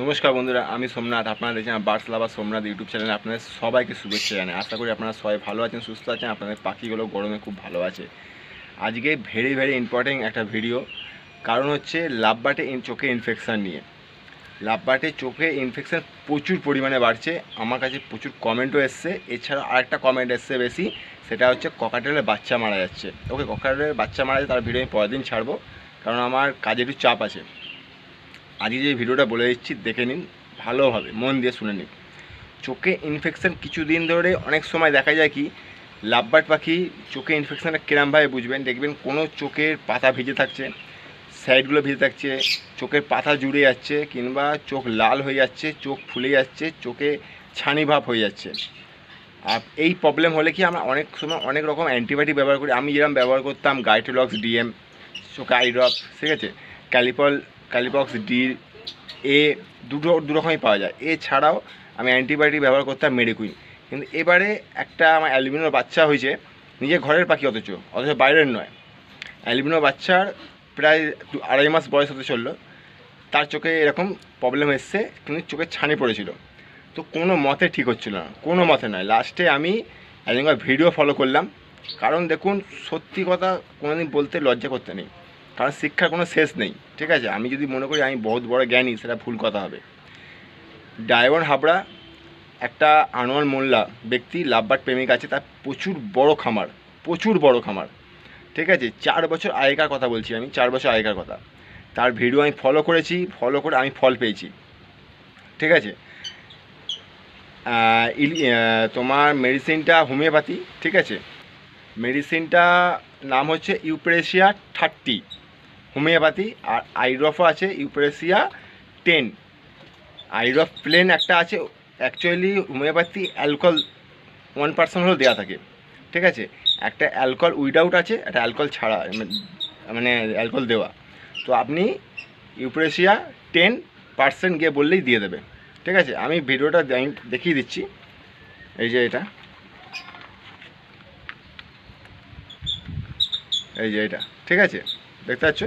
নমস্কার বন্ধুরা, আমি সোমনাথ। আপনারা দেখছেন বার্ডস লাভার সোমনাথ ইউটিউব চ্যানেলে। আপনাদের সবাইকে শুভেচ্ছা জানাই। আশা করি আপনারা সবাই ভালো আছেন, সুস্থ আছেন। আপনাদের পাখিগুলো গরমে খুব ভালো আছে। আজকে ভেরি ভেরি ইম্পর্টেন্ট একটা ভিডিও কারণ হচ্ছে লাভবাটে চোখে ইনফেকশান নিয়ে। লাভবাটে চোখে ইনফেকশান প্রচুর পরিমাণে বাড়ছে। আমার কাছে প্রচুর কমেন্টও এসছে। এছাড়া আরেকটা কমেন্ট এসছে বেশি। সেটা হচ্ছে ককাটেলের বাচ্চা মারা যাচ্ছে। ওকে ককাটেলের বাচ্চা মারা যাচ্ছে তার ভিডিও আমি পরের দিন ছাড়বো, কারণ আমার কাজে একটু চাপ আছে। আজকে যে ভিডিওটা বলে দিচ্ছি, দেখে নিন ভালোভাবে মন দিয়ে শুনে নিন। চোখে ইনফেকশান কিছুদিন ধরে অনেক সময় দেখা যায় কি, লাভবার্ড পাখি চোখে ইনফেকশানটা কিরমভাবে বুঝবেন, দেখবেন কোনো চোখের পাতা ভিজে থাকছে সাইডগুলো ভিজে থাকছে, চোখের পাতা জুড়ে যাচ্ছে, কিংবা চোখ লাল হয়ে যাচ্ছে, চোখ ফুলে যাচ্ছে, চোখে ছানি ভাব হয়ে যাচ্ছে। এই প্রবলেম হলে কি আমরা অনেক সময় অনেক রকম অ্যান্টিবায়োটিক ব্যবহার করি? আমি যেরকম ব্যবহার করতাম গাইটোলক্স ডিএম চোখে আইড্রপ ঠিক আছে? ক্যালিপল ক্যালিপক্স ডি এ দুটো দু রকমই পাওয়া যায়। এছাড়াও আমি অ্যান্টিবায়োটিক ব্যবহার করতাম মেডিকুইন কিন্তু এবারে একটা আমার অ্যালুমিনোর বাচ্চা হয়েছে, নিজের ঘরের পাখি অথচ অথচ বাইরের নয়। অ্যালুমিনো বাচ্চার প্রায় দু, আড়াই মাস বয়স হতে চলল। তার চোখে এরকম প্রবলেম এসছে, কিন্তু চোখে ছানি পড়েছিল। তো কোনো মতে ঠিক হচ্ছিল না, কোনো মতে নয়। লাস্টে আমি একজনকার ভিডিও ফলো করলাম। কারণ দেখুন, সত্যি কথা কোনোদিন বলতে লজ্জা করতে নেই। কারণ শিক্ষার কোনো শেষ নেই, ঠিক আছে? আমি যদি মনে করি আমি বহুত বড় জ্ঞানী, সেটা ভুল কথা হবে। ডায়মন্ড হাবড়া একটা আনোয়ার মোল্লা ব্যক্তি, লাভবাট প্রেমিক আছে, তার প্রচুর বড় খামার, প্রচুর বড় খামার, ঠিক আছে? চার বছর আগেকার কথা বলছি আমি, চার বছর আগেকার কথা। তার ভিডিও আমি ফলো করেছি ফলো করে আমি ফল পেয়েছি, ঠিক আছে? তোমার মেডিসিনটা হোমিওপ্যাথি, ঠিক আছে? মেডিসিনটা নাম হচ্ছে ইউপ্রেশিয়া থার্টি, হোমিওপ্যাথি, আর আইরফও আছে ইউপ্রেশিয়া টেন। আইরফ প্লেন একটা আছে, actually homeopathy alcohol one percent হলেও দেওয়া থাকে, ঠিক আছে? একটা অ্যালকোহল উইদাউট আছে, একটা অ্যালকোহল ছাড়া মানে অ্যালকোহল দেওয়া। তো আপনি ইউপ্রেশিয়া টেন পার্সেন্ট গিয়ে বললেই দিয়ে দেবে। ঠিক আছে, আমি ভিডিওটা দেখ- দেখিয়ে দিচ্ছি। এই যে এটা। এই যে এটা, ঠিক আছে? দেখতে পাচ্ছ?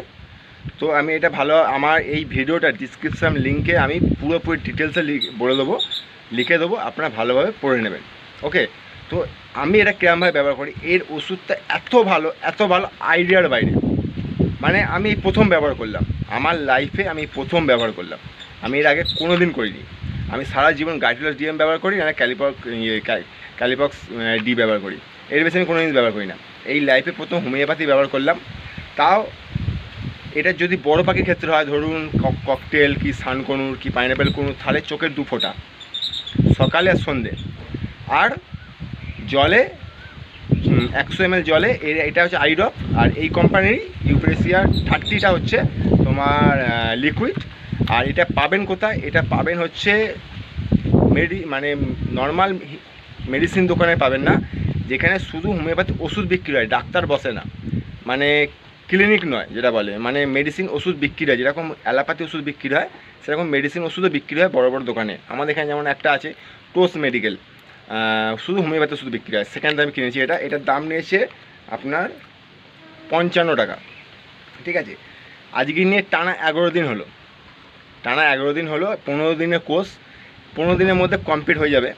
তো আমি এটা ভালো, আমার এই ভিডিওটা ডিসক্রিপশান লিঙ্কে আমি পুরোপুরি ডিটেলসে বলে দেবো, লিখে দেবো, আপনারা ভালোভাবে পড়ে নেবেন। ওকে? তো আমি এটা কিরমভাবে ব্যবহার করি? এর ওষুধটা এত ভালো এত ভালো আইডিয়ার বাইরে। মানে আমি প্রথম ব্যবহার করলাম। আমার লাইফে আমি প্রথম ব্যবহার করলাম। আমি এর আগে কোনো দিন করিনি। আমি সারা জীবন গাইটুলাস ডিএম ব্যবহার করি না ক্যালিপক্স ক্যালিপক্স ডি ব্যবহার করি। এর বেশি আমি কোনো জিনিস ব্যবহার করি না। এই লাইফে প্রথম হোমিওপ্যাথি ব্যবহার করলাম। তাও এটা যদি বড় পাখির ক্ষেত্রে হয়, ধরুন কক- ককটেল কি সানকনুর কি পাইনাপেল কনুর, তাহলে চোখের দু ফোঁটা, সকালে আর সন্ধে। আর জলে একশো এম জলে এটা হচ্ছে আইডপ, আর এই কোম্পানির ইউপ্রেসিয়ার থার্টিটা হচ্ছে তোমার লিকুইড। আর এটা পাবেন কোথায়? এটা পাবেন হচ্ছে মেডি মানে নর্মাল মেডিসিন দোকানে পাবেন না, যেখানে শুধু হোমিওপ্যাথি ওষুধ বিক্রি হয়, ডাক্তার বসে না। মানে ক্লিনিক নয় যেটা বলে মানে মেডিসিন ওষুধ বিক্রি হয়, যেরকম অ্যালোপ্যাথি ওষুধ বিক্রি হয়, সেরকম মেডিসিন ওষুধও বিক্রি হয় বড় বড় দোকানে। আমাদের এখানে যেমন একটা আছে, টোস মেডিকেল। শুধু হোমিওপ্যাথি ওষুধ বিক্রি হয় সেখানে আমি কিনেছি এটা। এটার দাম নিয়েছে আপনার পঞ্চান্ন টাকা। ঠিক আছে? আজকে নিয়ে টানা এগারো দিন হলো। টানা এগারো দিন হলো, পনেরো দিনের কোর্স, পনেরো দিনের মধ্যে কমপ্লিট হয়ে যাবে।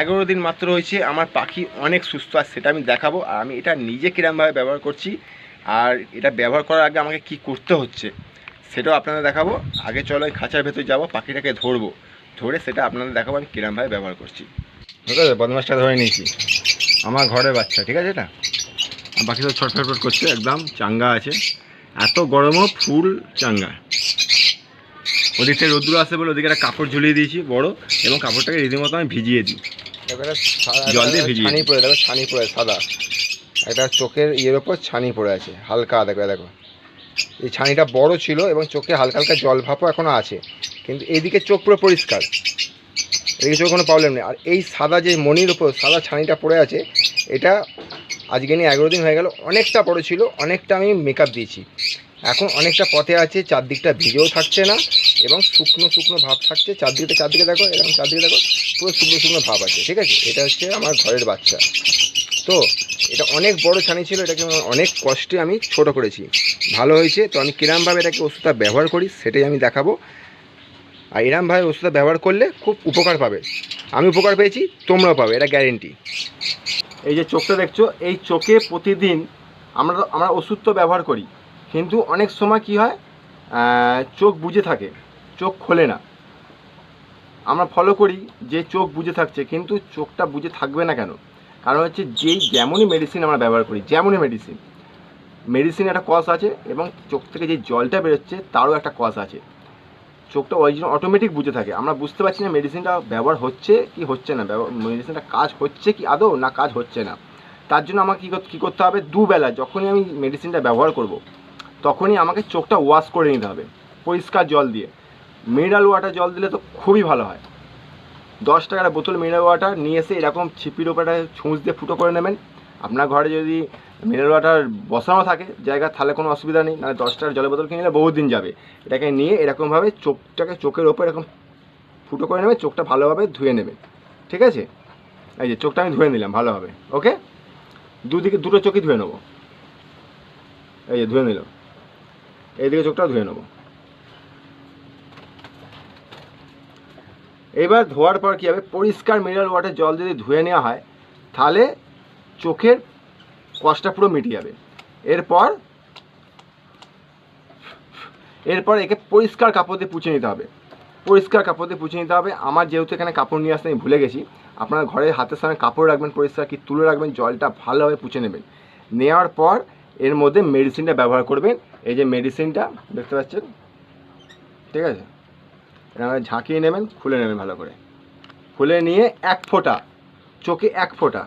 এগারো দিন মাত্র হয়েছে, আমার পাখি অনেক সুস্থ আর সেটা আমি দেখাবো। আর আমি এটা নিজে কিরমভাবে ব্যবহার করছি, আর এটা ব্যবহার করার আগে আমাকে কি করতে হচ্ছে, সেটাও আপনাদের দেখাবো। আগে চলো আমি খাঁচার ভেতর যাব, পাখিটাকে ধরবো। ধরে সেটা আপনাদের দেখাবো, আমি কিরমভাবে ব্যবহার করছি। ঠিক আছে বদমাসটা ধরে নিয়েছি। আমার ঘরের বাচ্চা, ঠিক আছে এটা বাকি তো ছটফট করছে, একদম চাঙ্গা আছে। এত গরমও ফুল চাঙ্গা। ওদিক থেকে রোদ্দুর আসে বলে ওদিকে একটা কাপড় ঝুলিয়ে দিয়েছি বড় এবং কাপড়টাকে রীতিমতো আমি ভিজিয়ে দিই। জল দিয়ে ভিজিয়ে ছানি পড়ে দেখো ছানি পড়ে সাদা। একটা চোখের ইয়ের ওপর ছানি পড়ে আছে হালকা দেখো দেখো। এই ছানিটা বড় ছিল এবং চোখে হালকা হালকা জল ভাপও এখনও আছে কিন্তু এইদিকে চোখ পুরো পরিষ্কার। এদিকে চোখে কোনো প্রবলেম নেই। আর এই সাদা যে মনির ওপর সাদা ছানিটা পড়ে আছে এটা আজকে নিয়ে এগারো দিন হয়ে গেল অনেকটা বড় ছিল অনেকটা আমি মেকআপ দিয়েছি। এখন অনেকটা পথে আছে, চারদিকটা ভিজেও থাকছে না এবং শুকনো শুকনো ভাব থাকছে। চারদিকে চারদিকে দেখো, এরকম চারদিকে দেখো, পুরো শুকনো শুকনো ভাব আছে, ঠিক আছে? এটা হচ্ছে আমার ঘরের বাচ্চা। তো, এটা অনেক বড় ছানি ছিল, এটাকে অনেক কষ্টে আমি ছোট করেছি। ভালো হয়েছে, তো আমি কিরমভাবে এটাকে ওষুধটা ব্যবহার করি, সেটাই আমি দেখাবো। আর এরমভাবে ওষুধটা ব্যবহার করলে খুব উপকার পাবে। আমি উপকার পেয়েছি, তোমরাও পাবে, এটা গ্যারেন্টি এই যে চোখটা দেখছ, এই চোখে প্রতিদিন আমরা আমরা ওষুধ তো ব্যবহার করি। কিন্তু অনেক সময় কি হয় চোখ বুজে থাকে, চোখ খোলে না। আমরা ফলো করি যে চোখ বুজে থাকছে, কিন্তু চোখটা বুজে থাকবে না কেন? কারণ হচ্ছে যেই যেমনই মেডিসিন আমরা ব্যবহার করি, যেমনই মেডিসিন মেডিসিন একটা কস আছে এবং চোখ থেকে যে জলটা বেরোচ্ছে তারও একটা কস আছে। চোখটা অরিজিনাল অটোমেটিক বুঝে থাকে। আমরা বুঝতে পারছি না মেডিসিনটা ব্যবহার হচ্ছে কি হচ্ছে না মেডিসিনটা কাজ হচ্ছে কি আদৌ না কাজ হচ্ছে না। তার জন্য আমাকে কী করতে হবে? দুবেলা যখনই আমি মেডিসিনটা ব্যবহার করব তখনই আমাকে চোখটা ওয়াশ করে নিতে হবে, পরিষ্কার জল দিয়ে। মিনারেল ওয়াটার জল দিলে তো খুবই ভালো হয়। দশ টাকার বোতল মিনারেল ওয়াটার নিয়ে এসে এরকম ছিপির ওপরে ছুঁচ দিয়ে ফুটো করে নেবেন। আপনার ঘরে যদি মিনারেল ওয়াটার বসানো থাকে জায়গা তাহলে কোনো অসুবিধা নেই। নাহলে দশ টাকার জলের বোতল কিনে নিলে বহু দিন যাবে। এটাকে নিয়ে এরকমভাবে চোখটাকে চোখের ওপর এরকম ফুটো করে নেবে চোখটা ভালোভাবে ধুয়ে নেবে ঠিক আছে? এই যে চোখটা আমি ধুয়ে নিলাম ভালোভাবে। ওকে দুদিকে, দুটো চোখই ধুয়ে নেব। এই যে ধুয়ে নিল এইদিকে চোখটা ধুয়ে নেব। এবার ধোয়ার পর কী হবে? পরিষ্কার মিনারেল ওয়াটার জল যদি ধুয়ে নেওয়া হয়, তাহলে চোখের কষ্টটা পুরো মিটে যাবে। এরপর এরপর একে পরিষ্কার কাপড় দিয়ে পুছে নিতে হবে। পরিষ্কার কাপড় দিয়ে পুছে নিতে হবে। আমার যেহেতু এখানে কাপড় নিয়ে আসতে আমি ভুলে গেছি, আপনার ঘরের হাতের সামনে কাপড় রাখবেন, পরিষ্কার কি তুলে রাখবেন, জলটা ভালোভাবে পুছে নেবেন। নেওয়ার পর এর মধ্যে মেডিসিনটা ব্যবহার করবেন। এই যে মেডিসিনটা দেখতে পাচ্ছেন? ঠিক আছে? এরকম ঝাঁকিয়ে নেবেন, খুলে নেবেন ভালো করে। খুলে নিয়ে এক ফোঁটা, চোখে এক ফোঁটা।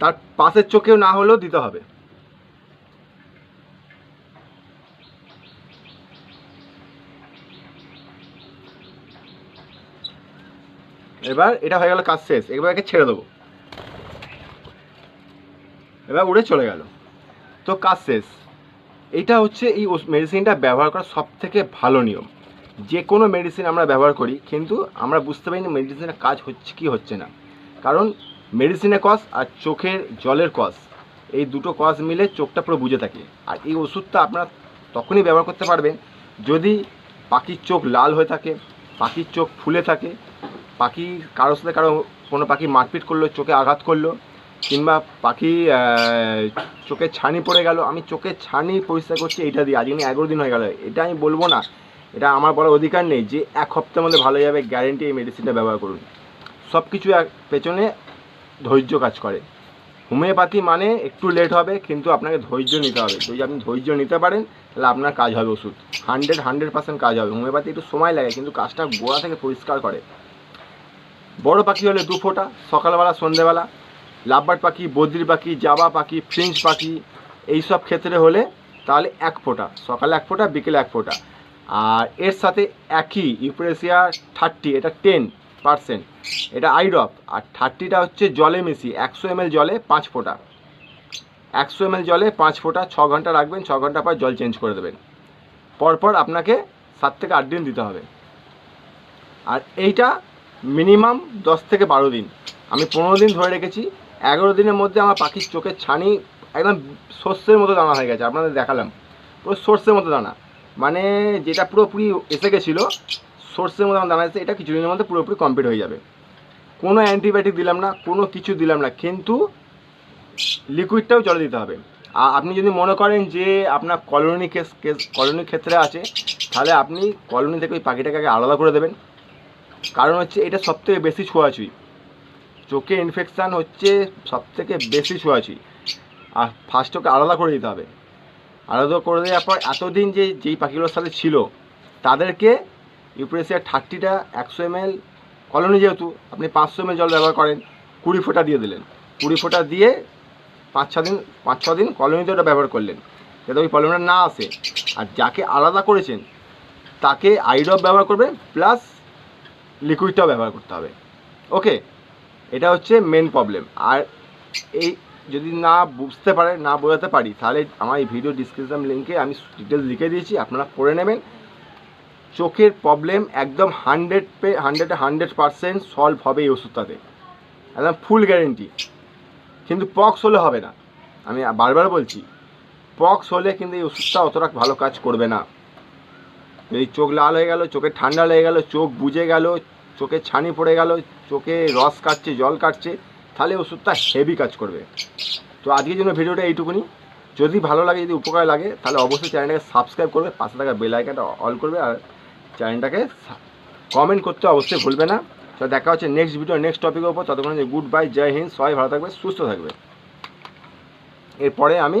তার পাশের চোখেও না হলেও দিতে হবে। এবার এটা হয়ে গেল কাজ শেষ। এবার একে ছেড়ে দেবো। এবার উড়ে চলে গেল। তো কাজ শেষ। এটা হচ্ছে এই মেডিসিনটা ব্যবহার করা সব থেকে ভালো নিয়ম। যে কোনো মেডিসিন আমরা ব্যবহার করি, কিন্তু আমরা বুঝতে পারি না মেডিসিনের কাজ হচ্ছে কি হচ্ছে না। কারণ মেডিসিনের কস আর চোখের জলের কস এই দুটো কস মিলে চোখটা পুরো বুঝে থাকে। আর এই ওষুধটা আপনারা তখনই ব্যবহার করতে পারবেন যদি পাখির চোখ লাল হয়ে থাকে, পাখির চোখ ফুলে থাকে পাখি কারোর সাথে কারও কোনো পাখি মারপিট করল, চোখে আঘাত করল, কিংবা পাখি চোখে ছানি পড়ে গেল, আমি চোখে ছানি পরিষ্কার করছি এটা দিয়ে আজকে এগারো দিন হয়ে গেল। এটা আমি বলব না, এটা আমার বলার অধিকার নেই যে এক সপ্তাহের মধ্যে ভালো যাবে গ্যারেন্টি এই মেডিসিনটা ব্যবহার করুন। সব কিছু পেছনে ধৈর্য কাজ করে। হোমিওপ্যাথি মানে একটু লেট হবে, কিন্তু আপনাকে ধৈর্য নিতে হবে। যদি আপনি ধৈর্য নিতে পারেন, তাহলে আপনার কাজ হবে ওষুধ। হান্ড্রেড হান্ড্রেড পার্সেন্ট কাজ হবে। হোমিওপ্যাথি একটু সময় লাগে, কিন্তু কাজটা গোড়া থেকে পরিষ্কার করে। বড় পাখি হলে দু ফোঁটা, সকালবেলা, সন্ধেবেলা। লাভবার্ড পাখি, বদ্রি পাখি, জাবা পাখি ফ্রিঞ্চ পাখি, এইসব ক্ষেত্রে হলে তাহলে এক ফোঁটা, সকালে এক ফোঁটা, বিকেলে এক ফোঁটা। আর এর সাথে একই ইউপ্রেসিয়া থার্টি, এটা টেন পার্সেন্ট, এটা আইড্রপ আর থার্টিটা হচ্ছে জলে মিশিয়ে, একশো এমএল জলে পাঁচ ফোঁটা। একশো এমএল জলে পাঁচ ফোঁটা, ছ ঘণ্টা রাখবেন, ছ ঘণ্টা পর জল চেঞ্জ করে দেবেন। পরপর আপনাকে সাত থেকে আট দিন দিতে হবে। আর এইটা মিনিমাম দশ থেকে বারো দিন। আমি পনেরো দিন ধরে রেখেছি, এগারো দিনের মধ্যে আমার পাখির চোখের ছানি একদম শস্যের মতো দানা হয়ে গেছে, আপনাদের দেখালাম। পুরো সর্ষের মতো দানা। মানে যেটা পুরোপুরি এসে গেছিল, সর্ষের মতো দানা এসে এটা কিছুদিনের মধ্যে পুরোপুরি কমপ্লিট হয়ে যাবে। কোনো অ্যান্টিবায়োটিক দিলাম না, কোনো কিছু দিলাম না, কিন্তু লিকুইডটাও জলে দিতে হবে। আর আপনি যদি মনে করেন যে আপনার কলোনি কেস কেস কলোনির ক্ষেত্রে আছে, তাহলে আপনি কলোনি থেকে ওই পাখিটাকে আলাদা করে দেবেন। কারণ হচ্ছে এটা সবথেকে বেশি ছোঁয়াছুঁই চোখে ইনফেকশান হচ্ছে সবথেকে বেশি ছোঁয়াছুঁই আর ফার্স্ট ওকে আলাদা করে দিতে হবে। আলাদা করে দেওয়ার পর এতদিন যে যেই পাখিগুলোর সাথে ছিল, তাদেরকে ইউপ্রেসিয়া থার্টিটা একশো এমএল কলোনি যেহেতু, আপনি পাঁচশো এমএল জল ব্যবহার করেন, কুড়ি ফোঁটা দিয়ে দিলেন। কুড়ি ফোঁটা দিয়ে পাঁচ ছ দিন, পাঁচ ছ দিন কলোনিতে ওটা ব্যবহার করলেন। যাতে ওই কলোনিটা না আসে। আর যাকে আলাদা করেছেন, তাকে আইড্রপ ব্যবহার করবেন প্লাস লিকুইডটাও ব্যবহার করতে হবে। ওকে এটা হচ্ছে মেন প্রবলেম আর এই যদি না বুঝতে পারে, না বোঝাতে পারি, তাহলে আমার এই ভিডিও ডিসক্রিপশন লিঙ্কে আমি ডিটেলস লিখে দিয়েছি, আপনারা পড়ে নেবেন। চোখের প্রবলেম একদম হান্ড্রেড পে হান্ড্রেড হান্ড্রেড পারসেন্ট সলভ হবে এই ওষুধটাতে। একদম ফুল গ্যারেন্টি কিন্তু পক্স হলে হবে না। আমি বারবার বলছি পক্স হলে কিন্তু এই ওষুধটা অতটা ভালো কাজ করবে না। যদি চোখ লাল হয়ে গেল, চোখে ঠান্ডা লেগে গেল, চোখ বুজে গেল, চোখে ছানি পড়ে গেল, চোখে রস কাটছে, জল কাটছে, তাহলে ওষুধটা হেভি কাজ করবে। তো আজকের জন্য ভিডিওটা এইটুকুনি। যদি ভালো লাগে, যদি উপকার লাগে, তাহলে অবশ্যই চ্যানেলটাকে সাবস্ক্রাইব করবে, পাশে থাকা বেল আইকনটা অল করবে, আর চ্যানেলটাকে কমেন্ট করতে অবশ্যই ভুলবে না। তো দেখা হচ্ছে নেক্সট ভিডিও নেক্সট টপিকের উপর। ততক্ষণ গুড বাই জয় হিন্দ, সবাই ভালো থাকবে, সুস্থ থাকবে। এরপরে আমি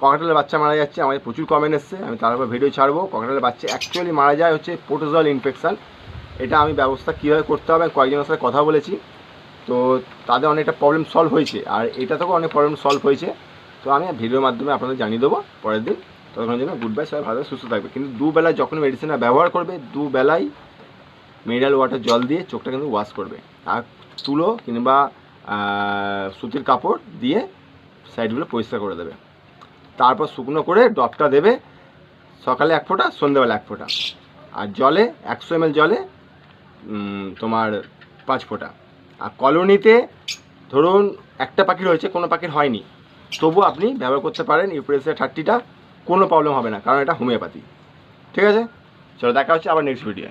ককাটেলের বাচ্চা মারা যাচ্ছে, আমাদের প্রচুর কমেন্ট এসছে, আমি তার উপর ভিডিও ছাড়বো। ককাটেলের বাচ্চা অ্যাকচুয়ালি মারা যায় হচ্ছে পোটোজল ইনফেকশান এটা আমি ব্যবস্থা কীভাবে করতে হবে কয়েকজনের সাথে কথা বলেছি। তো তাদের অনেকটা প্রবলেম সলভ হয়েছে, আর এটা থেকেও অনেক প্রবলেম সলভ হয়েছে। তো আমি ভিডিওর মাধ্যমে আপনাদের জানিয়ে দেবো পরের দিন। ততক্ষণের জন্য গুড বাই সবাই ভালো সুস্থ থাকবে কিন্তু দুবেলায় যখন মেডিসিনটা ব্যবহার করবে দুবেলায় মিনারেল ওয়াটার জল দিয়ে চোখটা কিন্তু ওয়াশ করবে। আর তুলো কিংবা সুতির কাপড় দিয়ে সাইডগুলো পরিষ্কার করে দেবে। তারপর শুকনো করে ডপটা দেবে। সকালে এক ফোঁটা, সন্ধ্যেবেলা এক ফোঁটা। আর জলে, একশো এমএল জলে তোমার পাঁচ ফোঁটা। আর কলোনিতে ধরুন একটা পাখি রয়েছে, কোনো পাখির হয়নি। তবু আপনি ব্যবহার করতে পারেন ইউপ্রেসিয়া থার্টিটা কোনো প্রবলেম হবে না, কারণ এটা হোমিওপ্যাথি। ঠিক আছে? চলো, দেখা হচ্ছে আবার নেক্সট ভিডিও